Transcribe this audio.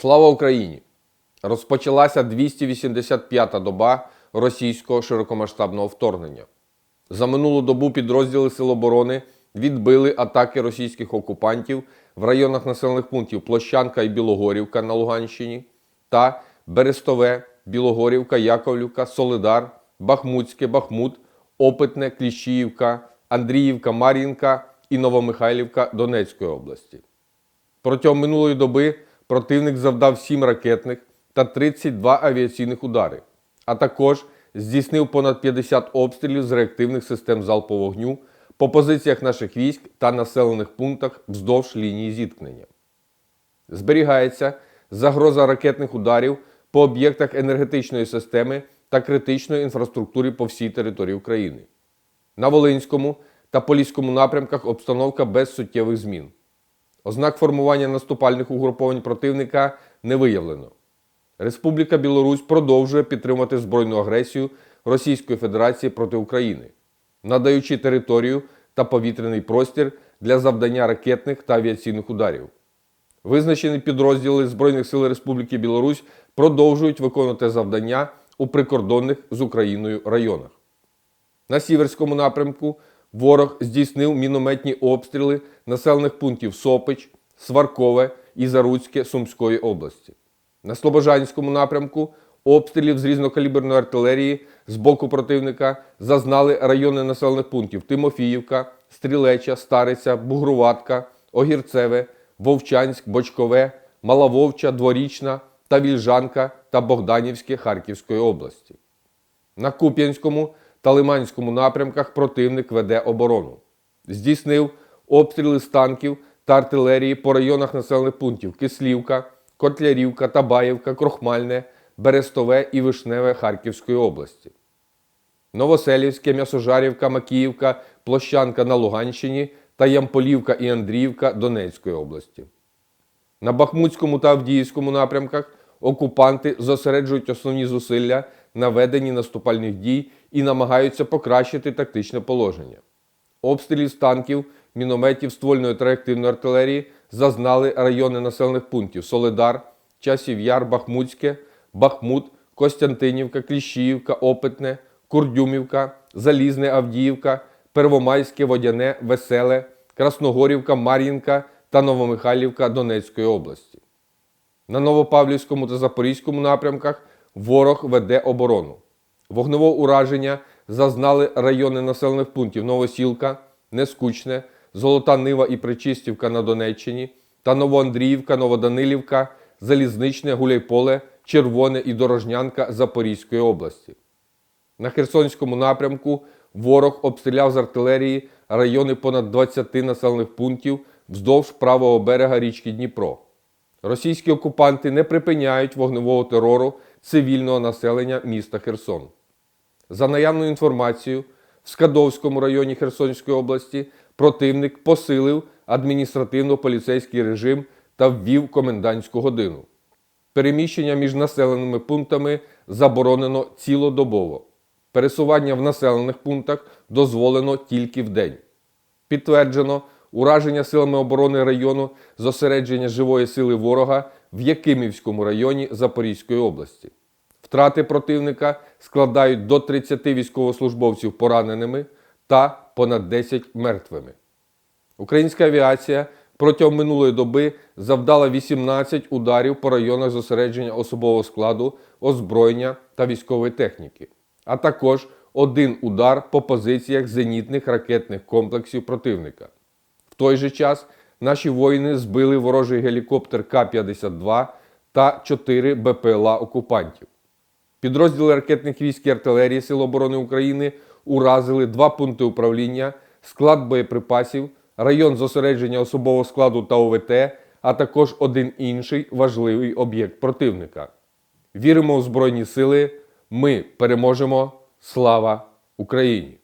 Слава Україні! Розпочалася 285-та доба російського широкомасштабного вторгнення. За минулу добу підрозділи Сил оборони відбили атаки російських окупантів в районах населених пунктів Площанка і Білогорівка на Луганщині та Берестове, Білогорівка, Яковлівка, Солидар, Бахмутське, Бахмут, Опитне, Кліщіївка, Андріївка, Мар'їнка і Новомихайлівка Донецької області. Протягом минулої доби противник завдав 7 ракетних та 32 авіаційних удари, а також здійснив понад 50 обстрілів з реактивних систем залпового вогню по позиціях наших військ та населених пунктах вздовж лінії зіткнення. Зберігається загроза ракетних ударів по об'єктах енергетичної системи та критичної інфраструктури по всій території України. На Волинському та Поліському напрямках обстановка без суттєвих змін. Ознак формування наступальних угруповань противника не виявлено. Республіка Білорусь продовжує підтримувати збройну агресію Російської Федерації проти України, надаючи територію та повітряний простір для завдання ракетних та авіаційних ударів. Визначені підрозділи Збройних сил Республіки Білорусь продовжують виконувати завдання у прикордонних з Україною районах. На сіверському напрямку ворог здійснив мінометні обстріли населених пунктів Сопич, Сваркове і Заруцьке Сумської області. На Слобожанському напрямку обстрілів з різнокаліберної артилерії з боку противника зазнали райони населених пунктів Тимофіївка, Стрілеча, Стариця, Бугруватка, Огірцеве, Вовчанськ, Бочкове, Малавовча, Дворічна та Вільжанка та Богданівське Харківської області. На Куп'янському та Лиманському напрямках противник веде оборону. Здійснив обстріли з танків та артилерії по районах населених пунктів Кислівка, Котлярівка, Табаївка, Крохмальне, Берестове і Вишневе Харківської області. Новоселівське, М'ясожарівка, Макіївка, Площанка на Луганщині та Ямполівка і Андріївка Донецької області. На Бахмутському та Авдіївському напрямках окупанти зосереджують основні зусилля на веденні наступальних дій і намагаються покращити тактичне положення. Обстрілів з танків, мінометів ствольної та артилерії зазнали райони населених пунктів Солидар, Часів Яр, Бахмутське, Бахмут, Костянтинівка, Кліщіївка, Опитне, Курдюмівка, Залізне, Авдіївка, Первомайське, Водяне, Веселе, Красногорівка, Мар'їнка та Новомихайлівка Донецької області. На Новопавлівському та Запорізькому напрямках ворог веде оборону. Вогневого ураження зазнали райони населених пунктів Новосілка, Нескучне, Золота Нива і Причистівка на Донеччині та Новоандріївка, Новоданилівка, Залізничне, Гуляйполе, Червоне і Дорожнянка Запорізької області. На Херсонському напрямку ворог обстріляв з артилерії райони понад 20 населених пунктів вздовж правого берега річки Дніпро. Російські окупанти не припиняють вогневого терору цивільного населення міста Херсон. За наявною інформацією, в Скадовському районі Херсонської області противник посилив адміністративно-поліцейський режим та ввів комендантську годину. Переміщення між населеними пунктами заборонено цілодобово. Пересування в населених пунктах дозволено тільки в день. Підтверджено ураження силами оборони району зосередження живої сили ворога в Якимівському районі Запорізької області. Втрати противника складають до 30 військовослужбовців пораненими та понад 10 мертвими. Українська авіація протягом минулої доби завдала 18 ударів по районах зосередження особового складу, озброєння та військової техніки, а також один удар по позиціях зенітних ракетних комплексів противника. Той же час наші воїни збили ворожий гелікоптер К-52 та 4 БПЛА окупантів. Підрозділи ракетних військ і артилерії Сил оборони України уразили два пункти управління, склад боєприпасів, район зосередження особового складу та ОВТ, а також один інший важливий об'єкт противника. Віримо у Збройні Сили. Ми переможемо. Слава Україні!